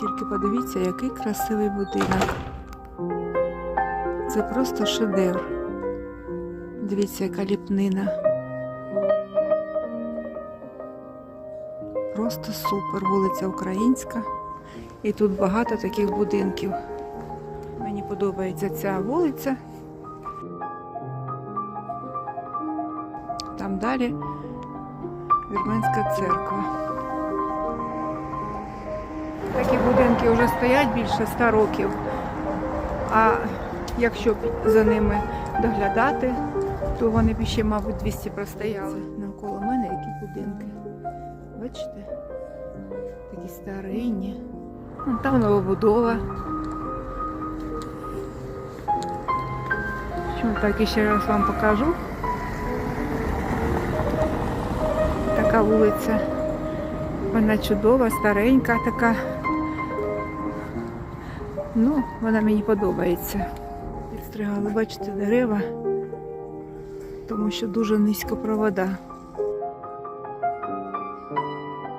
Тільки подивіться, який красивий будинок. Це просто шедевр. Дивіться, яка ліпнина. Просто супер. Вулиця Українська. І тут багато таких будинків. Мені подобається ця вулиця. Там далі Вірменська церква. Такі будинки вже стоять більше 100 років. А якщо за ними доглядати, то вони б ще, мабуть, 200 простояли. Навколо мене які будинки. Бачите? Такі старинні. Вон Там новобудова. Так іще раз вам покажу. Така вулиця. Вона чудова, старенька така. Ну, вона мені подобається. Підстригали, бачите, дерева, тому що дуже низько провода.